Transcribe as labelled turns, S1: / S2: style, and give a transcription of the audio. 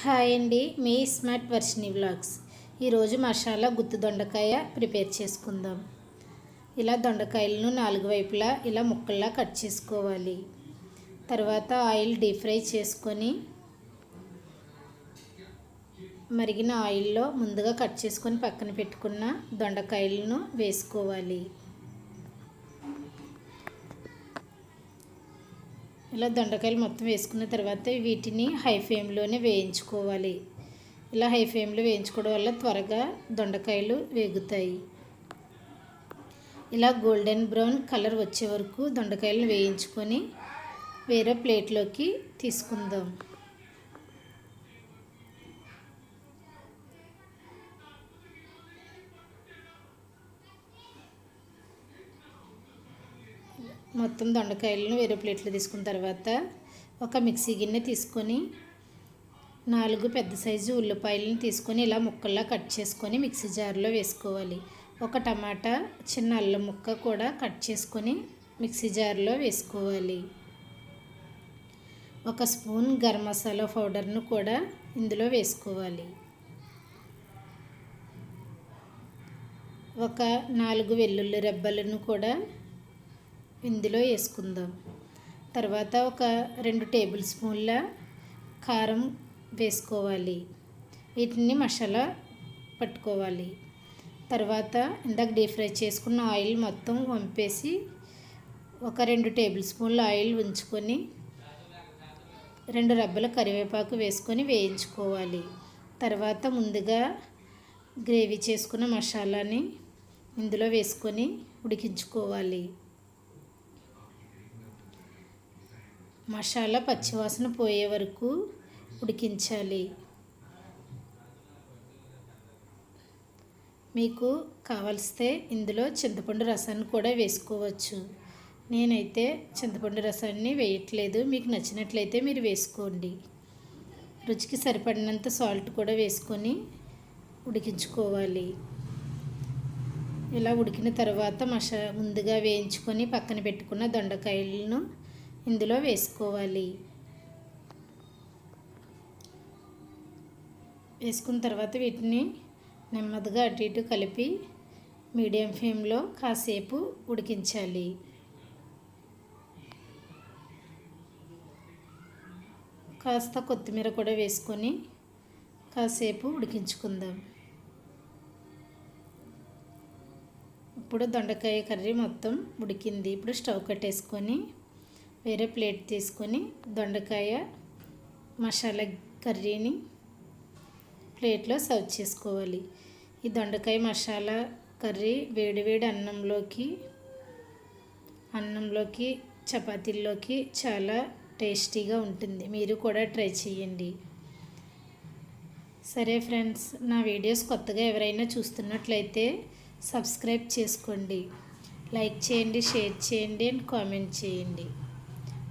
S1: Hi అండి మీ smart Varshini vlogs. ఈరోజు మసాలా గుత్తి దొండకాయ ప్రిపేర్ చేసుకుందాం. ఇలా దొండకాయలను నాలుగు వైపులా ఇలా ముక్కల్లా కట్ చేసుకోవాలి. తర్వాత ఆయిల్ డీప్ ఫ్రై చేసుకొని మరిగిన ఆయిల్లో ముందుగా కట్ చేసుకొని పక్కన పెట్టుకున్న దొండకాయలను వేసుకోవాలి. ఇలా దొండకాయలు మొత్తం వేసుకున్న తర్వాత వీటిని హై ఫ్లేమ్లోనే వేయించుకోవాలి. ఇలా హై ఫ్లేమ్లో వేయించుకోవడం వల్ల త్వరగా దొండకాయలు వేగుతాయి. ఇలా గోల్డెన్ బ్రౌన్ కలర్ వచ్చే వరకు దొండకాయలను వేయించుకొని వేరే ప్లేట్లోకి తీసుకుందాం. మొత్తం దొండకాయలను వేరే ప్లేట్లో తీసుకున్న తర్వాత ఒక మిక్సీ గిన్నె తీసుకొని నాలుగు పెద్ద సైజు ఉల్లిపాయలను తీసుకొని ఇలా ముక్కల్లా కట్ చేసుకొని మిక్సీ జార్లో వేసుకోవాలి. ఒక టమాటా చిన్న అల్లం ముక్క కూడా కట్ చేసుకొని మిక్సీ జార్లో వేసుకోవాలి. ఒక స్పూన్ గరం మసాలా పౌడర్ను కూడా ఇందులో వేసుకోవాలి. ఒక నాలుగు వెల్లుల్లి రెబ్బలను కూడా ఇందులో వేసుకుందాం. తర్వాత ఒక రెండు టేబుల్ స్పూన్ల కారం వేసుకోవాలి. వీటిని మసాలా పట్టుకోవాలి. తర్వాత ఇందాక డీప్ ఫ్రై చేసుకున్న ఆయిల్ మొత్తం వంపేసి ఒక రెండు టేబుల్ స్పూన్ల ఆయిల్ ఉంచుకొని రెండు రబ్బల కరివేపాకు వేసుకొని వేయించుకోవాలి. తర్వాత ముందుగా గ్రేవీ చేసుకున్న మసాలాని ఇందులో వేసుకొని ఉడికించుకోవాలి. మసాలా పచ్చివాసన పోయే వరకు ఉడికించాలి. మీకు కావలిస్తే ఇందులో చింతపండు రసాన్ని కూడా వేసుకోవచ్చు. నేనైతే చింతపండు రసాన్ని వేయట్లేదు. మీకు నచ్చినట్లయితే మీరు వేసుకోండి. రుచికి సరిపడినంత సాల్ట్ కూడా వేసుకొని ఉడికించుకోవాలి. ఇలా ఉడికిన తర్వాత మసా ముందుగా వేయించుకొని పక్కన పెట్టుకున్న దొండకాయలను ఇందులో వేసుకోవాలి. వేసుకున్న తర్వాత వీటిని నెమ్మదిగా అటు ఇటు కలిపి మీడియం ఫ్లేమ్లో కాసేపు ఉడికించాలి. కాస్త కొత్తిమీర కూడా వేసుకొని కాసేపు ఉడికించుకుందాం. ఇప్పుడు దొండకాయ కర్రీ మొత్తం ఉడికింది. ఇప్పుడు స్టవ్ కట్టేసుకొని వేరే ప్లేట్ తీసుకొని దొండకాయ మసాలా కర్రీని ప్లేట్లో సర్వ్ చేసుకోవాలి. ఈ దొండకాయ మసాలా కర్రీ వేడివేడి అన్నంలోకి అన్నంలోకి చపాతీల్లోకి చాలా టేస్టీగా ఉంటుంది. మీరు కూడా ట్రై చేయండి. సరే ఫ్రెండ్స్ నా వీడియోస్ కొత్తగా ఎవరైనా చూస్తున్నట్లయితే సబ్స్క్రైబ్ చేసుకోండి. లైక్ చేయండి షేర్ చేయండి అండ్ కామెంట్ చేయండి.